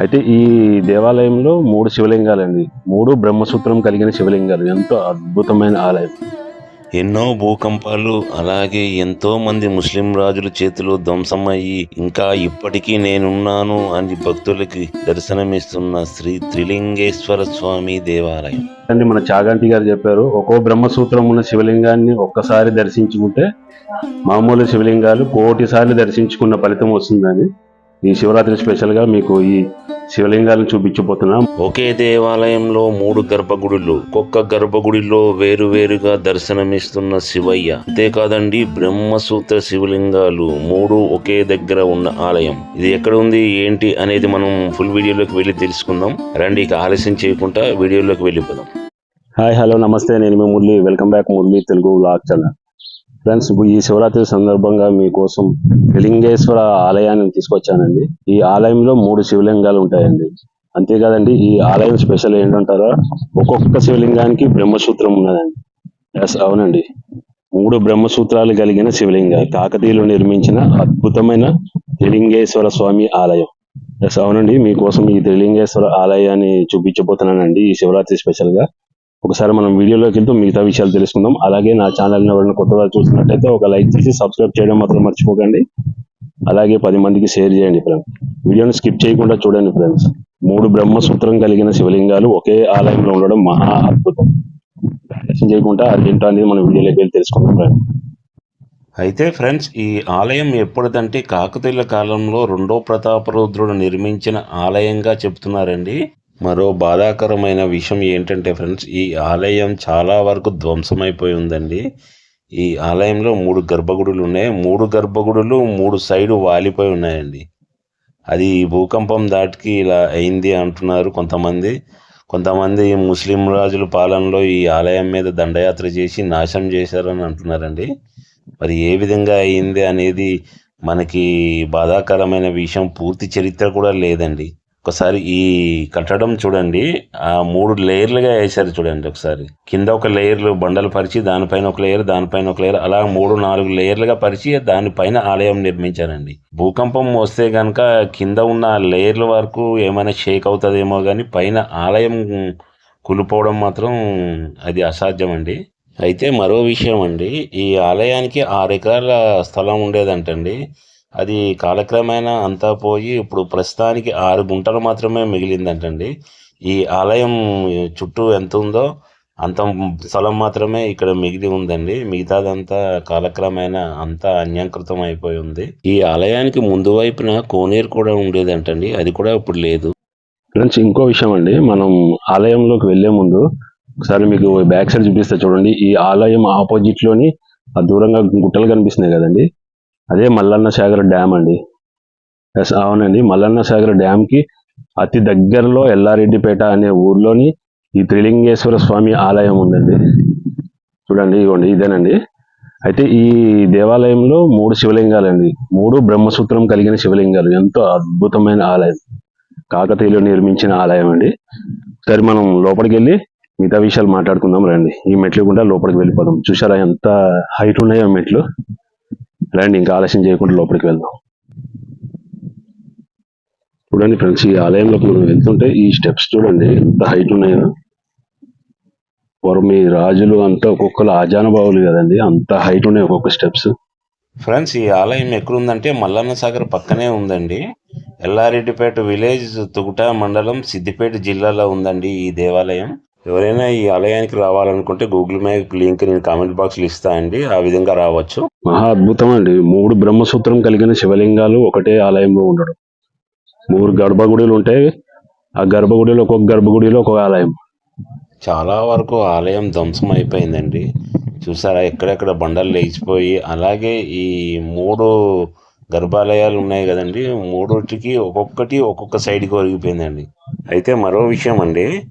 అయితే ఈ దేవాలయంలో మూడు శివలింగాలండి మూడు బ్రహ్మసూత్రం కలిగిన శివలింగాలు. ఎంతో అద్భుతమైన ఆలయం. ఎన్నో భూకంపాలు అలాగే ఎంతో మంది ముస్లిం రాజుల చేతిలో ధ్వంసమయ్యి ఇంకా ఇప్పటికీ నేనున్నాను అని భక్తులకి దర్శనమిస్తున్న శ్రీ త్రిలింగేశ్వర స్వామి దేవాలయం. అండి మన చాగంటి గారు చెప్పారు ఒక్కో బ్రహ్మసూత్రం ఉన్న శివలింగాన్ని ఒక్కసారి దర్శించుకుంటే మామూలు శివలింగాలు కోటి సార్లు దర్శించుకున్న ఫలితం వస్తుందని. ఈ శివరాత్రి స్పెషల్గా మీకు ఈ శివలింగాలను చూపించబోతున్నాం. ఒకే దేవాలయంలో మూడు గర్భగుడులు ఒక్కొక్క గర్భగుడిలో వేరు వేరుగా దర్శనమిస్తున్న శివయ్య. అంతేకాదండి బ్రహ్మసూత్ర శివలింగాలు మూడు ఒకే దగ్గర ఉన్న ఆలయం. ఇది ఎక్కడ ఉంది ఏంటి అనేది మనం ఫుల్ వీడియోలోకి వెళ్ళి తెలుసుకుందాం. రండి ఇక ఆలస్యం చేయకుండా వీడియోలోకి వెళ్ళిపోదాం. హాయ్ హలో నమస్తే. నేను మీ Murali. Welcome back Murali Telugu blog channel. Friends ఈ శివరాత్రి సందర్భంగా మీకోసం లింగేశ్వర ఆలయాన్ని తీసుకొచ్చానండి. ఈ ఆలయంలో మూడు శివలింగాలు ఉంటాయండి. అంతేకాదండి ఈ ఆలయం స్పెషల్ ఏంటంటారా? ఒక్కొక్క శివలింగానికి బ్రహ్మసూత్రం ఉన్నదండి. ఎస్ అవునండి. మూడు బ్రహ్మసూత్రాలు కలిగిన శివలింగ కాకతీయులు నిర్మించిన అద్భుతమైన త్రిలింగేశ్వర స్వామి ఆలయం. ఎస్ అవునండి. మీకోసం ఈ త్రిలింగేశ్వర ఆలయాన్ని చూపించబోతున్నానండి ఈ శివరాత్రి స్పెషల్గా ఒకసారి మనం వీడియోలోకి వెళ్తూ మిగతా విషయాలు తెలుసుకుందాం. అలాగే నా ఛానల్ ఎవరైనా కొత్తగా చూసినట్టయితే ఒక లైక్ చేసి సబ్స్క్రైబ్ చేయడం మాత్రం మర్చిపోకండి. అలాగే పది మందికి షేర్ చేయండి ఫ్రెండ్స్ వీడియోని స్కిప్ చేయకుండా చూడండి ఫ్రెండ్స్ మూడు బ్రహ్మసూత్రం కలిగిన శివలింగాలు ఒకే ఆలయంలో ఉండడం మహా అద్భుతం. ఆలస్యం చేయకుండా అదేంటో అనేది మనం వీడియోలోకి వెళ్ళి తెలుసుకుందాం ఫ్రెండ్స్ అయితే ఫ్రెండ్స్ ఈ ఆలయం ఎప్పుడుదంటే కాకతీయుల కాలంలో రెండో ప్రతాపరుద్రుడు నిర్మించిన ఆలయంగా చెప్తున్నారండి. మరో బాధాకరమైన విషయం ఏంటంటే ఫ్రెండ్స్ ఈ ఆలయం చాలా వరకు ధ్వంసమైపోయి ఉందండి. ఈ ఆలయంలో మూడు గర్భగుడులు ఉన్నాయి. మూడు గర్భగుడులు మూడు సైడు వాలిపోయి ఉన్నాయండి. అది భూకంపం దాటికి ఇలా అయింది అంటున్నారు కొంతమంది. కొంతమంది ముస్లిం రాజుల పాలనలో ఈ ఆలయం మీద దండయాత్ర చేసి నాశనం చేశారని అంటున్నారండి. మరి ఏ విధంగా అయింది అనేది మనకి బాధాకరమైన విషయం పూర్తి చరిత్ర కూడా లేదండి. ఒకసారి ఈ కట్టడం చూడండి. ఆ మూడు లేయర్లుగా వేశారు చూడండి ఒకసారి. కింద ఒక లేయర్లు బండలు పరిచి దానిపైన ఒక లేయర్ దానిపైన ఒక లేయర్ అలా మూడు నాలుగు లేయర్లుగా పరిచి దానిపైన ఆలయం నిర్మించారండి. భూకంపం వస్తే గనక కింద ఉన్న లేయర్ల వరకు ఏమైనా షేక్ అవుతుందేమో కానీ పైన ఆలయం కూలిపోవడం మాత్రం అది అసాధ్యం అండి అయితే మరో విషయం అండి. ఈ ఆలయానికి ఆరు ఎకరాల స్థలం ఉండేదంటండి. అది కాలక్రమేణా అంతా పోయి ఇప్పుడు ప్రస్తుతానికి ఆరు గుంటలు మాత్రమే మిగిలిందంటండి. ఈ ఆలయం చుట్టూ ఎంత ఉందో అంత స్థలం మాత్రమే ఇక్కడ మిగిలి ఉందండి. మిగతాదంతా కాలక్రమేణా అంతా అన్యంకృతం అయిపోయి ఉంది. ఈ ఆలయానికి ముందు వైపున కోనేరు కూడా ఉండేదంటండి. అది కూడా ఇప్పుడు లేదు. ఫ్రెండ్స్ ఇంకో విషయం అండి. మనం ఆలయంలోకి వెళ్ళే ముందు ఒకసారి మీకు బ్యాక్ సైడ్ చూపిస్తే చూడండి. ఈ ఆలయం ఆపోజిట్లోని దూరంగా గుట్టలు కనిపిస్తున్నాయి కదండి. అదే మల్లన్న సాగర్ డ్యామ్ అండి. ఎస్ అవునండి. మల్లన్న సాగర్ డ్యామ్కి అతి దగ్గరలో ఎల్లారెడ్డిపేట అనే ఊర్లోని ఈ త్రిలింగేశ్వర స్వామి ఆలయం ఉందండి. చూడండి ఇవ్వండి ఇదేనండి. అయితే ఈ దేవాలయంలో మూడు శివలింగాలండి. మూడు బ్రహ్మసూత్రం కలిగిన శివలింగాలు. ఎంతో అద్భుతమైన ఆలయం. కాకతీయులు నిర్మించిన ఆలయం అండి. సరే మనం లోపలికి వెళ్ళి మిగతా విషయాలు మాట్లాడుకుందాం రండి. ఈ మెట్లు గుండా లోపలికి వెళ్ళిపోదాం. చూసారా ఎంత హైట్ ఉన్నాయో మెట్లు? రండి ఇంకా ఆలస్యం చేయకుండా లోపలికి వెళ్దాం. చూడండి ఫ్రెండ్స్ ఈ ఆలయంలోకి మనం వెళ్తుంటే ఈ స్టెప్స్ చూడండి ఎంత హైట్ ఉన్నాయో. పూర్వం మీ రాజులు అంతా ఒక్కొక్కరు ఆజానుభావులు కదండి అంత హైట్ ఉన్నాయి ఒక్కొక్క స్టెప్స్. ఫ్రెండ్స్ ఈ ఆలయం ఎక్కడుందంటే మల్లన్న సాగర్ పక్కనే ఉందండి. ఎల్లారెడ్డిపేట విలేజ్ తుగుట మండలం సిద్దిపేట జిల్లాలో ఉందండి ఈ దేవాలయం. ఎవరైనా ఈ ఆలయానికి రావాలనుకుంటే గూగుల్ మ్యాప్ లింక్ నేను కామెంట్ బాక్స్లో ఇస్తా అండి. ఆ విధంగా రావచ్చు. మహా అద్భుతం అండి. మూడు బ్రహ్మసూత్రం కలిగిన శివలింగాలు ఒకటే ఆలయంలో ఉండడం. మూడు గర్భగుడులు ఉంటాయి ఆ గర్భగుడిలో ఒక్కొక్క గర్భగుడిలో ఒక్కొక్క ఆలయం. చాలా వరకు ఆలయం ధ్వంసం అయిపోయిందండి. చూసారా ఎక్కడెక్కడ బండలు లేచిపోయి అలాగే ఈ మూడు గర్భాలయాలు ఉన్నాయి కదండి. మూడోటికి ఒక్కొక్కటి ఒక్కొక్క సైడ్కి ఒరిగిపోయిందండి. అయితే మరో విషయం అండి.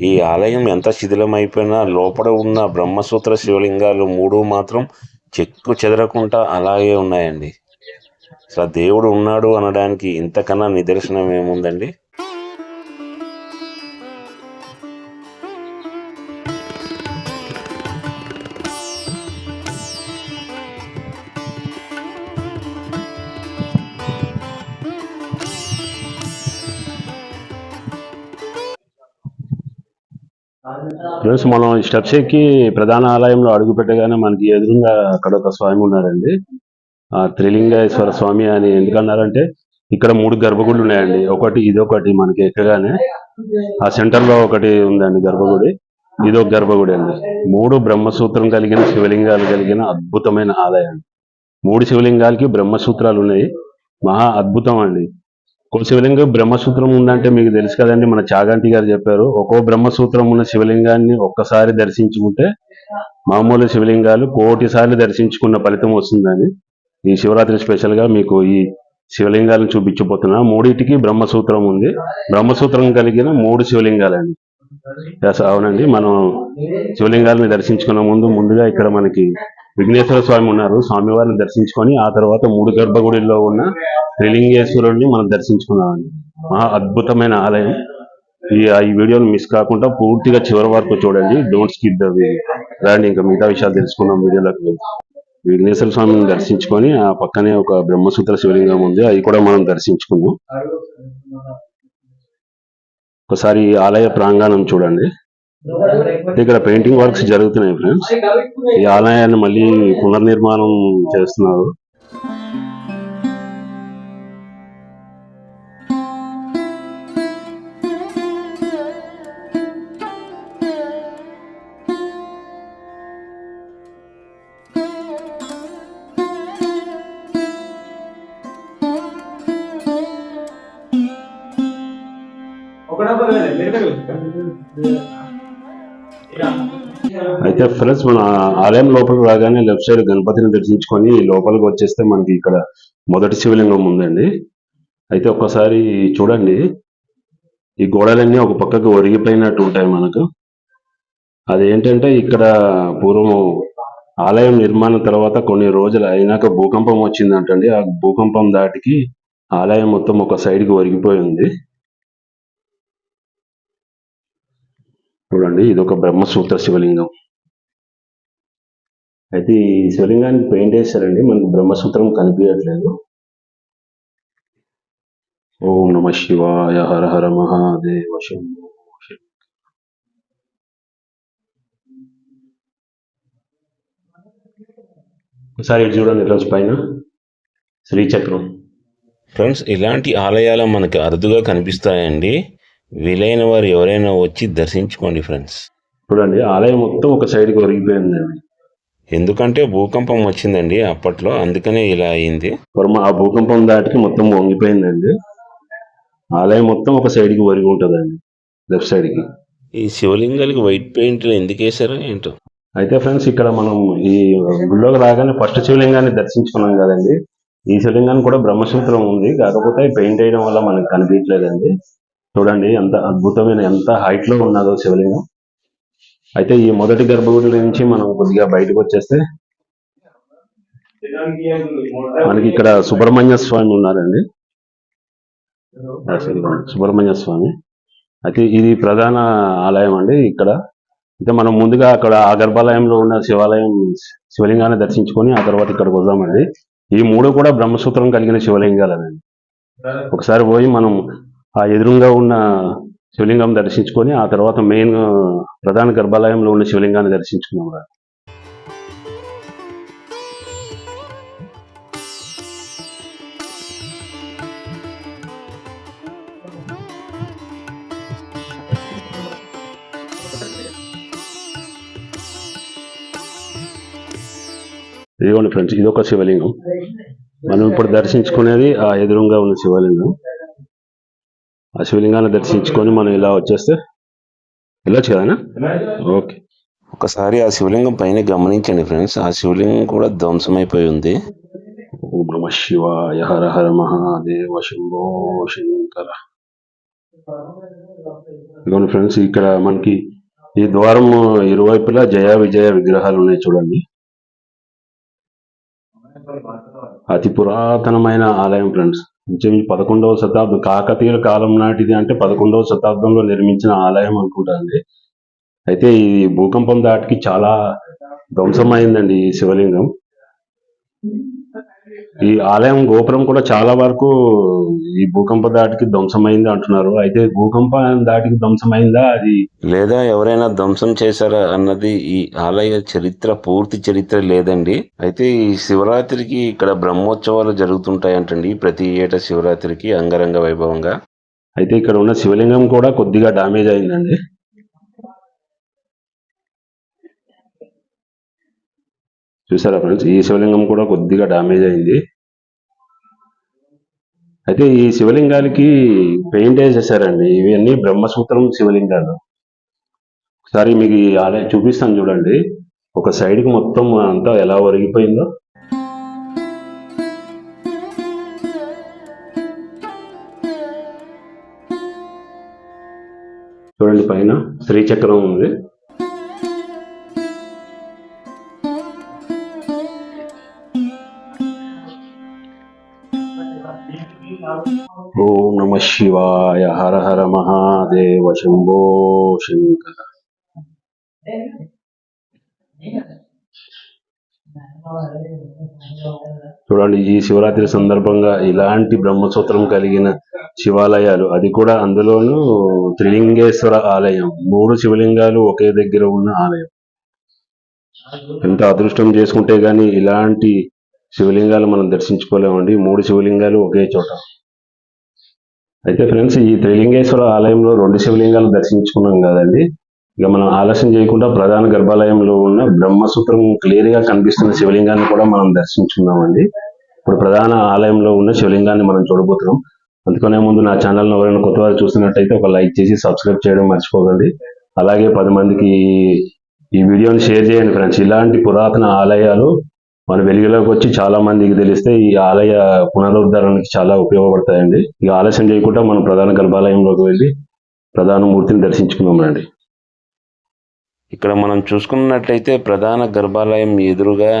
ఈ ఆలయం ఎంత శిథిలమైపోయినా లోపల ఉన్న బ్రహ్మసూత్ర శివలింగాలు మూడు మాత్రం చెక్కు చెదరకుండా అలాగే ఉన్నాయండి. అసలు దేవుడు ఉన్నాడు అనడానికి ఇంతకన్నా నిదర్శనం ఏముందండి? ఫ్రెండ్స్ మనం స్టెప్స్ ఎక్కి ప్రధాన ఆలయంలో అడుగు పెట్టగానే మనకి ఎదురుగా అక్కడ ఒక స్వామి ఉన్నారండి. ఆ త్రిలింగేశ్వర స్వామి అని ఎందుకన్నారంటే ఇక్కడ మూడు గర్భగుడులు ఉన్నాయండి. ఒకటి ఇదొకటి మనకి ఎక్కగానే. ఆ సెంటర్లో ఒకటి ఉందండి గర్భగుడి. ఇది ఒక గర్భగుడి అండి. మూడు బ్రహ్మసూత్రం కలిగిన శివలింగాలు కలిగిన అద్భుతమైన ఆలయం. మూడు శివలింగాలకి బ్రహ్మసూత్రాలు ఉన్నాయి. మహా అద్భుతం అండి. శివలింగం బ్రహ్మసూత్రం ఉందంటే మీకు తెలుసు కదండి మన చాగంటి గారు చెప్పారు. ఒక్కో బ్రహ్మసూత్రం ఉన్న శివలింగాన్ని ఒక్కసారి దర్శించుకుంటే మామూలు శివలింగాలు కోటి సార్లు దర్శించుకున్న ఫలితం వస్తుందని ఈ శివరాత్రి స్పెషల్గా మీకు ఈ శివలింగాలను చూపించబోతున్నా. మూడింటికి బ్రహ్మసూత్రం ఉంది. బ్రహ్మసూత్రం కలిగిన మూడు శివలింగాలండి. అవునండి మనం శివలింగాలను దర్శించుకున్న ముందు ముందుగా ఇక్కడ మనకి విఘ్నేశ్వర స్వామి ఉన్నారు. స్వామివారిని దర్శించుకొని ఆ తర్వాత మూడు గర్భగుడిలో ఉన్న త్రిలింగేశ్వరుడిని మనం దర్శించుకున్నామండి మహా అద్భుతమైన ఆలయం. ఈ ఈ వీడియోని మిస్ కాకుండా పూర్తిగా చివరి వరకు చూడండి. డోంట్ స్కిప్ ద రాండి ఇంకా మిగతా విషయాలు తెలుసుకుందాం వీడియోలోకి విఘ్నేశ్వర స్వామిని దర్శించుకొని ఆ పక్కనే ఒక బ్రహ్మసూత్ర శివలింగం ఉంది. అది కూడా మనం దర్శించుకున్నాం ఒకసారి ఈ ఆలయ ప్రాంగణం చూడండి. ఇక్కడ పెయింటింగ్ వర్క్స్ జరుగుతున్నాయి ఫ్రెండ్స్. ఈ ఆలయాన్ని మళ్ళీ పునర్నిర్మాణం చేస్తున్నారు. ఫ్రెండ్స్ మన ఆలయం లోపలికి రాగానే లెఫ్ట్ సైడ్ గణపతిని దర్శించుకొని లోపలికి వచ్చేస్తే మనకి ఇక్కడ మొదటి శివలింగం ఉందండి. అయితే ఒక్కసారి చూడండి. ఈ గోడలన్నీ ఒక పక్కకు ఒరిగిపోయినట్టు ఉంటాయి మనకు. అదేంటంటే ఇక్కడ పూర్వం ఆలయం నిర్మాణం తర్వాత కొన్ని రోజులు అయినాక భూకంపం వచ్చిందంటండి. ఆ భూకంపం దాటికి ఆలయం మొత్తం ఒక సైడ్కి ఒరిగిపోయి ఉంది చూడండి ఇది ఒక బ్రహ్మసూత్ర శివలింగం. అయితే ఈ శివలింగానికి పెయింట్ వేశారండి. మనకు బ్రహ్మసూత్రం కనిపించట్లేదు. ఓం నమ శివాయ. హర హర మహాదేవ శంభో. ఒకసారి ఇటు చూడండి ఈరోజు పైన. శ్రీచక్రం. ఫ్రెండ్స్ ఇలాంటి ఆలయాలు మనకి అరుదుగా కనిపిస్తాయండి. వీలైన వారు ఎవరైనా వచ్చి దర్శించుకోండి ఫ్రెండ్స్. చూడండి ఆలయం మొత్తం ఒక సైడ్కి ఒరిగిపోయిందండి. ఎందుకంటే భూకంపం వచ్చిందండి అప్పట్లో అందుకనే ఇలా అయింది. వర్మ ఆ భూకంపం దాటికి మొత్తం వంగిపోయిందండి. ఆలయం మొత్తం ఒక సైడ్కి ఒరిగి ఉంటుందండి లెఫ్ట్ సైడ్కి. ఈ శివలింగాలకి వైట్ పెయింట్లు ఎందుకు వేశారో ఏంటో? అయితే ఫ్రెండ్స్ ఇక్కడ మనం ఈ గుళ్ళోకి రాగానే ఫస్ట్ శివలింగాన్ని దర్శించుకున్నాం కదండి. ఈ శివలింగాన్ని కూడా బ్రహ్మసూత్రం ఉంది. కాకపోతే పెయింట్ వేయడం వల్ల మనకు కనిపించలేదండి. చూడండి ఎంత అద్భుతమైన ఎంత హైట్లో ఉన్నదో శివలింగం. అయితే ఈ మొదటి గర్భగుడి నుంచి మనం కొద్దిగా బయటకు వచ్చేస్తే మనకి ఇక్కడ సుబ్రహ్మణ్య స్వామి ఉన్నారండి. సుబ్రహ్మణ్య స్వామి. అయితే ఇది ప్రధాన ఆలయం అండి ఇక్కడ. అయితే మనం ముందుగా అక్కడ ఆ గర్భాలయంలో ఉన్న శివాలయం శివలింగాన్ని దర్శించుకొని ఆ తర్వాత ఇక్కడికి వద్దామండి. ఈ మూడు కూడా బ్రహ్మసూత్రం కలిగిన శివలింగాలనండి ఒకసారి పోయి మనం ఆ ఎదురుగా ఉన్న శివలింగం దర్శించుకొని ఆ తర్వాత మెయిన్ ప్రధాన గర్భాలయంలో ఉన్న శివలింగాన్ని దర్శించుకున్నాం రా. ఇదిగోండి ఫ్రెండ్స్ ఇది ఒక శివలింగం మనం ఇప్పుడు దర్శించుకునేది ఆ ఎదురుగా ఉన్న శివలింగం ఆ శివలింగాన్ని దర్శించుకొని మనం ఇలా వచ్చేస్తే వెళ్ళొచ్చు కదా ఓకే. ఒకసారి ఆ శివలింగం పైన గమనించండి ఫ్రెండ్స్. ఆ శివలింగం కూడా ధ్వంసమైపోయి ఉంది. ఓం నమ శివాయ హర హర మహాదేవ శంభో శంకర. ఇదిగోండి ఫ్రెండ్స్ ఇక్కడ మనకి ఈ ద్వారం ఇరువైపులా జయ విజయ విగ్రహాలు ఉన్నాయి చూడండి. అతి పురాతనమైన ఆలయం ఫ్రెండ్స్. ఇంచుమించు పదకొండవ శతాబ్దం కాకతీయుల కాలం నాటిది అంటే పదకొండవ శతాబ్దంలో నిర్మించిన ఆలయం అనుకుంటాండి అయితే ఈ భూకంపం దాటికి చాలా ధ్వంసమైందండి ఈ శివలింగం. ఈ ఆలయం గోపురం కూడా చాలా వరకు ఈ భూకంప దాటికి ధ్వంసమైంది అంటున్నారు. అయితే భూకంపం దాటికి ధ్వంసమైందా? అది లేదా ఎవరైనా ధ్వంసం చేశారా అన్నది ఈ ఆలయ చరిత్ర పూర్తి చరిత్ర లేదండి. అయితే ఈ శివరాత్రికి ఇక్కడ బ్రహ్మోత్సవాలు జరుగుతుంటాయంటండి ప్రతి ఏటా శివరాత్రికి అంగరంగ వైభవంగా. అయితే ఇక్కడ ఉన్న శివలింగం కూడా కొద్దిగా డామేజ్ అయిందండి. చూసారా ఫ్రెండ్స్ ఈ శివలింగం కూడా కొద్దిగా డామేజ్ అయింది. అయితే ఈ శివలింగాలకి పెయింట్ వేసేసారండి. ఇవన్నీ బ్రహ్మసూత్రం శివలింగాలు. ఒకసారి మీకు ఈ ఆలయం చూపిస్తాను చూడండి. ఒక సైడ్కి కి మొత్తం అంతా ఎలా ఒరిగిపోయిందో. చూడండి పైన శ్రీచక్రం ఉంది. శివాయ హర హర మహాదేవ శంభో శంకర. చూడండి ఈ శివరాత్రి సందర్భంగా ఇలాంటి బ్రహ్మసూత్రం కలిగిన శివాలయాలు అది కూడా అందులోనూ త్రిలింగేశ్వర ఆలయం. మూడు శివలింగాలు ఒకే దగ్గర ఉన్న ఆలయం. ఎంత అదృష్టం చేసుకుంటే గాని ఇలాంటి శివలింగాలు మనం దర్శించుకోలేమండి. మూడు శివలింగాలు ఒకే చోట. అయితే ఫ్రెండ్స్ ఈ త్రిలింగేశ్వర ఆలయంలో రెండు శివలింగాలు దర్శించుకున్నాం కదండి. ఇక మనం ఆలస్యం చేయకుండా ప్రధాన గర్భాలయంలో ఉన్న బ్రహ్మసూత్రం క్లియర్గా కనిపిస్తున్న శివలింగాన్ని కూడా మనం దర్శించుకున్నామండి ఇప్పుడు ప్రధాన ఆలయంలో ఉన్న శివలింగాన్ని మనం చూడబోతున్నాం. అందుకనే ముందు నా ఛానల్ను ఎవరైనా కొత్త వారు చూస్తున్నట్టయితే ఒక లైక్ చేసి సబ్స్క్రైబ్ చేయడం మర్చిపోకండి. అలాగే పది మందికి ఈ వీడియోని షేర్ చేయండి ఫ్రెండ్స్. ఇలాంటి పురాతన ఆలయాలు మన వెలుగులోకి వచ్చి చాలా మందికి తెలిస్తే ఈ ఆలయ పునరుద్ధరణకి చాలా ఉపయోగపడతాయండి. ఇక ఆలస్యం చేయకుండా మనం ప్రధాన గర్భాలయంలోకి వెళ్ళి ప్రధాన మూర్తిని దర్శించుకున్నామండి ఇక్కడ మనం చూసుకున్నట్లయితే ప్రధాన గర్భాలయం ఎదురుగా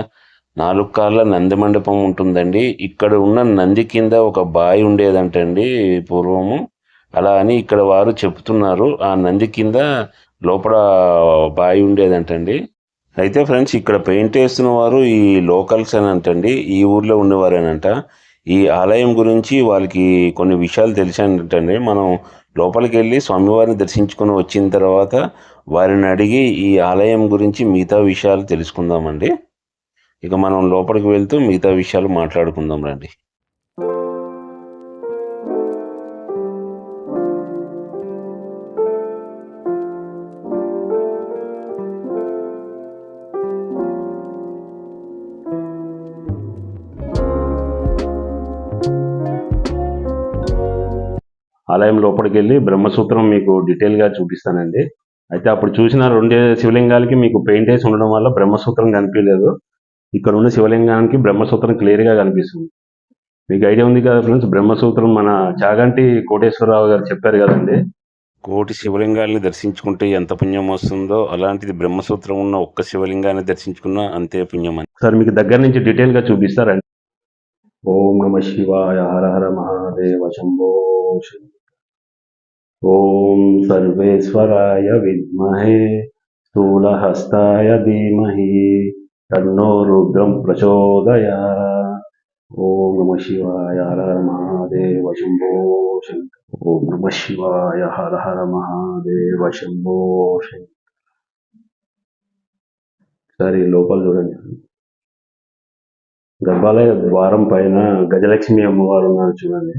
నాలుగు కార్ల నంది మండపం ఉంటుందండి. ఇక్కడ ఉన్న నంది కింద ఒక బావి ఉండేదంటండి పూర్వము. అలా అని ఇక్కడ వారు చెప్తున్నారు. ఆ నంది కింద లోపల బావి ఉండేదంటండి. అయితే ఫ్రెండ్స్ ఇక్కడ పెయింట్ వేస్తున్న వారు ఈ లోకల్స్ అని అంటండి ఈ ఊర్లో ఉండేవారేనంట ఈ ఆలయం గురించి వాళ్ళకి కొన్ని విషయాలు తెలిసానంటండి మనం లోపలికి వెళ్ళి స్వామివారిని దర్శించుకొని వచ్చిన తర్వాత వారిని అడిగి ఈ ఆలయం గురించి మిగతా విషయాలు తెలుసుకుందామండి. ఇక మనం లోపలికి వెళ్తూ మిగతా విషయాలు మాట్లాడుకుందాం రండి. ఆలయం లోపలికి వెళ్ళి బ్రహ్మసూత్రం మీకు డీటెయిల్గా చూపిస్తానండి. అయితే అప్పుడు చూసిన రెండే శివలింగాలకి మీకు పెయింట్ వేసి ఉండడం వల్ల బ్రహ్మసూత్రం కనిపించలేదు. ఇక్కడ ఉన్న శివలింగానికి బ్రహ్మసూత్రం క్లియర్గా కనిపిస్తుంది. మీకు ఐడియా ఉంది కదా ఫ్రెండ్స్? బ్రహ్మసూత్రం మన చాగంటి కోటేశ్వరరావు గారు చెప్పారు కదండి? కోటి శివలింగాల్ని దర్శించుకుంటే ఎంత పుణ్యం వస్తుందో అలాంటిది బ్రహ్మసూత్రం ఉన్న ఒక్క శివలింగాన్ని దర్శించుకున్నా అంతే పుణ్యం అని. సార్ మీకు దగ్గర నుంచి డీటెయిల్గా చూపిస్తారండి. ఓం నమ శివాయ హర హర మహాదేవ శంభో. ఓం సర్వేశ్వరాయ విద్మహే స్థూలహస్తాయ ధీమహి తన్నో రుద్రం ప్రచోదయా ఓం నమ శివాయ హర హర మహాదేవ శంభో శంకర ఓం నమ శివాయ హర హర మహాదేవ శంభో శంకర సరే లోపల చూడండి. గర్భాలయ ద్వారం పైన గజలక్ష్మి అమ్మవారు ఉన్నారు చూడండి.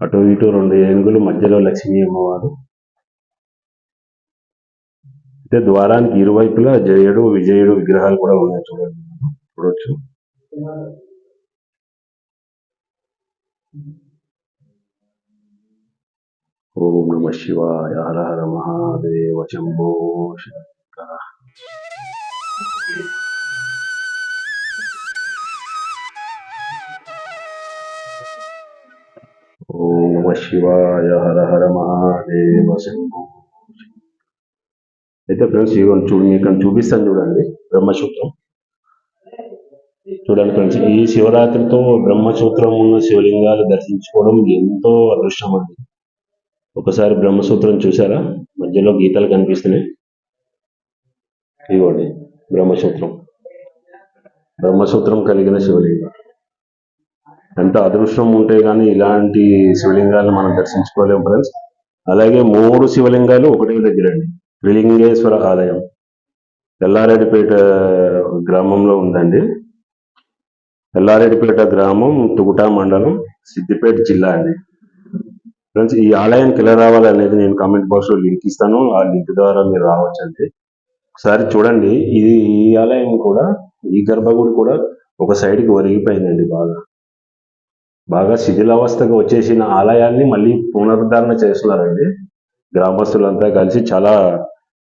అటు ఇటు రెండు ఏనుగులు మధ్యలో లక్ష్మీ అమ్మవారు. అయితే ద్వారానికి ఇరువైపులా జయుడు విజయుడు విగ్రహాలు కూడా ఉన్నాయి చూడండి. చూడొచ్చు. ఓం నమ శివాయ హర హర మహాదేవ శంభో శంకర నమ శివాయ హర హర మహాదేవ శంభో అయితే ఫ్రెండ్స్ ఇవన్నీ చూడు మీకు ఇక్కడ చూపిస్తాను చూడండి బ్రహ్మసూత్రం. చూడండి ఫ్రెండ్స్ ఈ శివరాత్రితో బ్రహ్మసూత్రం ఉన్న శివలింగాలు దర్శించుకోవడం ఎంతో అదృష్టం అండి. ఒకసారి బ్రహ్మసూత్రం చూసారా మధ్యలో గీతలు కనిపిస్తున్నాయి. ఇవ్వండి బ్రహ్మసూత్రం. బ్రహ్మసూత్రం కలిగిన శివలింగం. ఎంత అదృష్టం ఉంటే కానీ ఇలాంటి శివలింగాలను మనం దర్శించుకోలేము ఫ్రెండ్స్. అలాగే మూడు శివలింగాలు ఒకటే దగ్గర అండి త్రిలింగేశ్వర ఆలయం. ఎల్లారెడ్డిపేట గ్రామంలో ఉందండి. ఎల్లారెడ్డిపేట గ్రామం తుగుటా మండలం సిద్దిపేట జిల్లా అండి. ఫ్రెండ్స్ ఈ ఆలయానికి ఎలా రావాలనేది నేను కామెంట్ బాక్స్లో లింక్ ఇస్తాను. ఆ లింక్ ద్వారా మీరు రావచ్చండి. ఒకసారి చూడండి. ఇది ఈ ఆలయం కూడా ఈ గర్భగుడి కూడా ఒక సైడ్కి ఒరిగిపోయిందండి బాగా. బాగా శిథిలావస్థకు వచ్చేసిన ఆలయాన్ని మళ్ళీ పునరుద్ధరణ చేస్తున్నారండి. గ్రామస్తులంతా కలిసి చాలా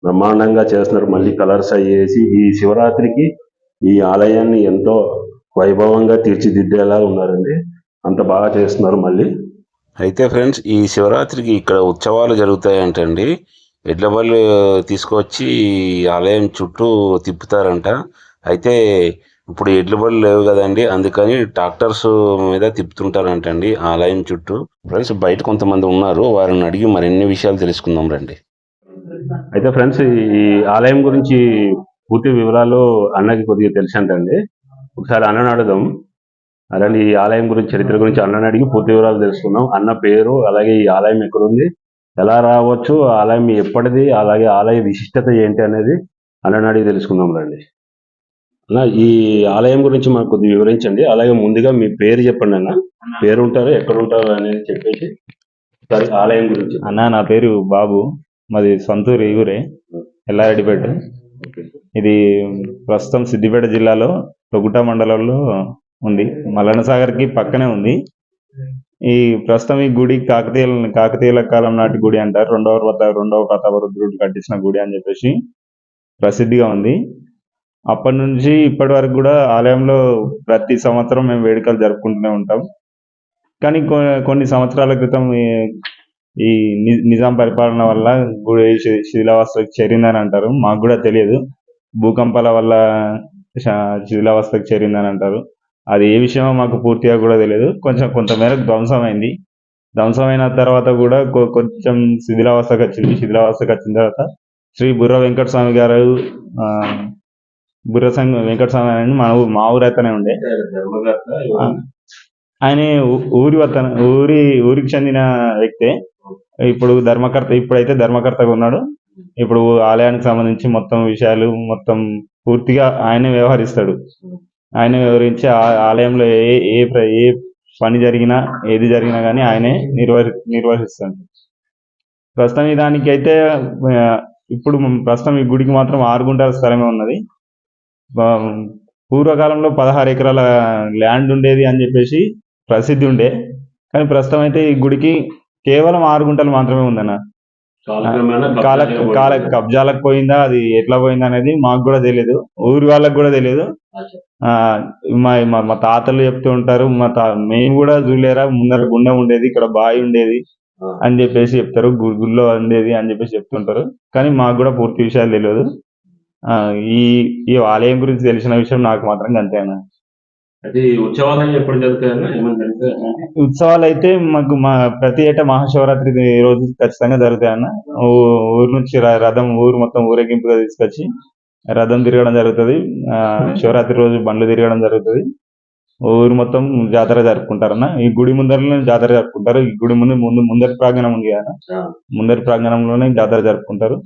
బ్రహ్మాండంగా చేస్తున్నారు. మళ్ళీ కలర్స్ అయ్యేసి ఈ శివరాత్రికి ఈ ఆలయాన్ని ఎంతో వైభవంగా తీర్చిదిద్దేలా ఉన్నారండి. అంత బాగా చేస్తున్నారు మళ్ళీ. అయితే ఫ్రెండ్స్ ఈ శివరాత్రికి ఇక్కడ ఉత్సవాలు జరుగుతాయంటండి. ఎడ్ల బళ్ళు తీసుకొచ్చి ఈ ఆలయం చుట్టూ తిప్పుతారంట. అయితే ఇప్పుడు ఎడ్ల బళ్ళు లేవు కదండి. అందుకని ట్రాక్టర్స్ మీద తిప్పుతుంటారంటండి ఆలయం చుట్టూ. ఫ్రెండ్స్ బయట కొంతమంది ఉన్నారు. వారిని అడిగి మరిన్ని విషయాలు తెలుసుకుందాం రండి. అయితే ఫ్రెండ్స్ ఈ ఆలయం గురించి పూర్తి వివరాలు అన్నకి కొద్దిగా తెలుసంటండి. ఒకసారి అన్నని అడుగుదాం. అలాగే ఈ ఆలయం గురించి చరిత్ర గురించి అన్నని అడిగి పూర్తి వివరాలు తెలుసుకుందాం. అన్న పేరు అలాగే ఈ ఆలయం ఎక్కడుంది ఎలా రావచ్చు ఆలయం ఎప్పటిది అలాగే ఆలయ విశిష్టత ఏంటి అనేది అన్నని అడిగి తెలుసుకుందాం రండి. అన్న ఈ ఆలయం గురించి మాకు కొద్దిగా వివరించండి. అలాగే ముందుగా మీ పేరు చెప్పండి అన్న. పేరు ఉంటారు ఎక్కడ ఉంటారు అనేది చెప్పేసి ఒకసారి ఆలయం గురించి. అన్న నా పేరు బాబు. మాది సొంతూరు ఊరే ఎల్లారెడ్డిపేట. ఇది ప్రస్తుతం సిద్దిపేట జిల్లాలో తొగుట మండలంలో ఉంది. మల్లన్న సాగర్కి పక్కనే ఉంది. ఈ ప్రస్తుతం ఈ గుడి కాకతీయ కాకతీయుల కాలం నాటి గుడి అంటారు. రెండవ రెండవ ప్రతాపరుద్రుడు కట్టించిన గుడి అని చెప్పేసి ప్రసిద్ధిగా ఉంది. అప్పటి నుంచి ఇప్పటి వరకు కూడా ఆలయంలో ప్రతి సంవత్సరం మేము వేడుకలు జరుపుకుంటూనే ఉంటాం. కానీ కొన్ని సంవత్సరాల క్రితం ఈ- నిజాం పరిపాలన వల్ల గుడి శిథిలావస్థకు చేరిందని అంటారు. మాకు కూడా తెలియదు. భూకంపాల వల్ల శిథిలావస్థకు చేరిందని అంటారు. అది ఏ విషయమో మాకు పూర్తిగా కూడా తెలియదు. కొంచెం కొంతమేరకు ధ్వంసమైంది. ధ్వంసమైన తర్వాత కూడా కొంచెం శిథిలావస్థకు వచ్చింది. శిథిలావస్థకు వచ్చిన తర్వాత శ్రీ బుర్ర వెంకట స్వామి గారు బుర్ర వెంకట స్వామి అని మా ఊ- మా ఊరు అయితేనే ఉండే. ఆయన ఊరి వతన ఊరి ఊరికి చెందిన వ్యక్తే. ఇప్పుడు ధర్మకర్త ఇప్పుడైతే ధర్మకర్తగా ఉన్నాడు. ఇప్పుడు ఆలయానికి సంబంధించి మొత్తం విషయాలు మొత్తం పూర్తిగా ఆయనే వ్యవహరిస్తాడు. ఆయన వివరించి ఆలయంలో ఏ ఏ ఏ పని జరిగినా ఏది జరిగినా కానీ ఆయనే నిర్వహి నిర్వహిస్తాడు. ప్రస్తుతం దానికి అయితే ఇప్పుడు ప్రస్తుతం ఈ గుడికి మాత్రం ఆరు గుంటల స్థలమే ఉన్నది. పూర్వకాలంలో పదహారు ఎకరాల ల్యాండ్ ఉండేది అని చెప్పేసి ప్రసిద్ధి ఉండే. కానీ ప్రస్తుతం అయితే ఈ గుడికి కేవలం ఆరు గుంటలు మాత్రమే ఉందన్న. కాల కాల. కబ్జాలకు పోయిందా అది ఎట్లా పోయిందా అనేది మాకు కూడా తెలియదు ఊరి వాళ్ళకి కూడా తెలియదు ఆ మా మా తాతలు చెప్తూ ఉంటారు మా తా మేము కూడా చూలేరా ముందర గుండె ఉండేది ఇక్కడ బావి ఉండేది. అని చెప్పేసి చెప్తారు గు- గుళ్ళో ఉండేది అని చెప్పేసి చెప్తుంటారు కానీ మాకు కూడా పూర్తి విషయాలు తెలియదు. ఈ ఈ ఆలయం గురించి తెలిసిన విషయం నాకు మాత్రం అంతేనా అది ఉత్సవాలు ఎప్పుడు జరుగుతాయన్నా ఉత్సవాలు అయితే మాకు మా ప్రతి ఏటా మహాశివరాత్రి రోజు ఖచ్చితంగా జరుగుతాయన్న. ఊరు నుంచి రథం ఊరు మొత్తం ఊరేగింపుగా తీసుకొచ్చి రథం తిరగడం జరుగుతుంది. ఆ, శివరాత్రి రోజు బండ్లు తిరగడం జరుగుతుంది. ఊరు మొత్తం జాతర జరుపుకుంటారన్న. ఈ గుడి ముందరనే జాతర జరుపుకుంటారు. ఈ గుడి ముందు ముందు ముందరి ప్రాంగణం ఉంది కదా. ముందరి ప్రాంగణంలోనే జాతర జరుపుకుంటారు.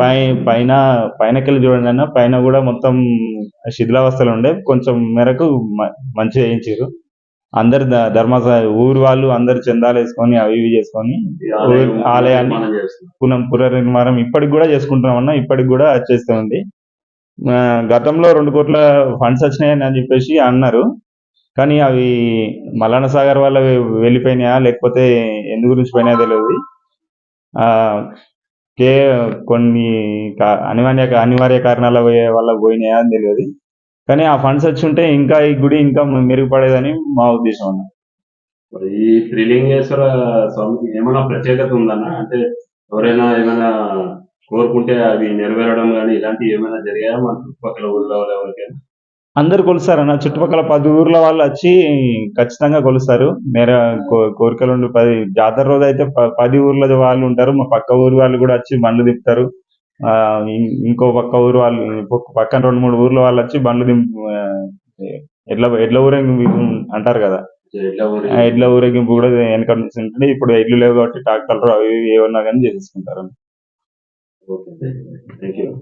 పై పైన పైనకెళ్ళి చూడండి అన్న పైన కూడా మొత్తం శిథిలావస్థలు ఉండే కొంచెం మేరకు మ- మంచిగా వేయించారు అందరు ద- ధర్మ ఊరు వాళ్ళు అందరు చందాలు వేసుకొని అవి ఇవి చేసుకొని ఆలయాన్ని-. పునః పునర్నిర్మాణం ఇప్పటికి కూడా చేసుకుంటున్నామన్నా ఇప్పటికి కూడా చేస్తూ ఉంది. గతంలో రెండు కోట్ల ఫండ్స్ వచ్చినాయని అని చెప్పేసి అన్నారు. కానీ అవి మల్లన్న సాగర్ వల్ల వెళ్ళిపోయినాయా లేకపోతే ఎందు గురించి పోయినాయో తెలియదు. కే కొన్ని అనివార్య అనివార్య కారణాల వల్ల- పోయినాయా అని తెలియదు. కానీ ఆ ఫండ్స్ వచ్చి ఉంటే ఇంకా ఈ గుడి ఇంకా మెరుగుపడేదని మా ఉద్దేశం అన్న. మరి ఈ త్రిలింగేశ్వర స్వామికి ఏమైనా ప్రత్యేకత ఉందన్న? అంటే ఎవరైనా ఏమైనా కోరుకుంటే అవి నెరవేరడం కానీ ఇలాంటివి ఏమైనా జరిగాయా? మన చుట్టుపక్కల ఊళ్ళో ఎవరికైనా? అందరు కొలుస్తారు అన్న. చుట్టుపక్కల పది ఊర్ల వాళ్ళు వచ్చి ఖచ్చితంగా కొలుస్తారు. మేర కోరికలు పది జాతర రోజు అయితే పది ఊర్ల వాళ్ళు ఉంటారు. మా పక్క ఊరు వాళ్ళు కూడా వచ్చి బండ్లు ఇం- ఇంకో పక్క ఊరు వాళ్ళు పక్కన రెండు మూడు ఊర్ల వాళ్ళు వచ్చి బండ్లు దింపు ఎడ్ల ఎడ్ల ఊరేగింపు అంటారు కదా. ఎడ్ల ఊరేగింపు. కూడా వెనక నుంచి ఉంటుంది. ఇప్పుడు ఎడ్లు లేవు కాబట్టి ట్రాక్టర్లు అవి ఏమన్నా కానీ చేసేసుకుంటారు. Thank you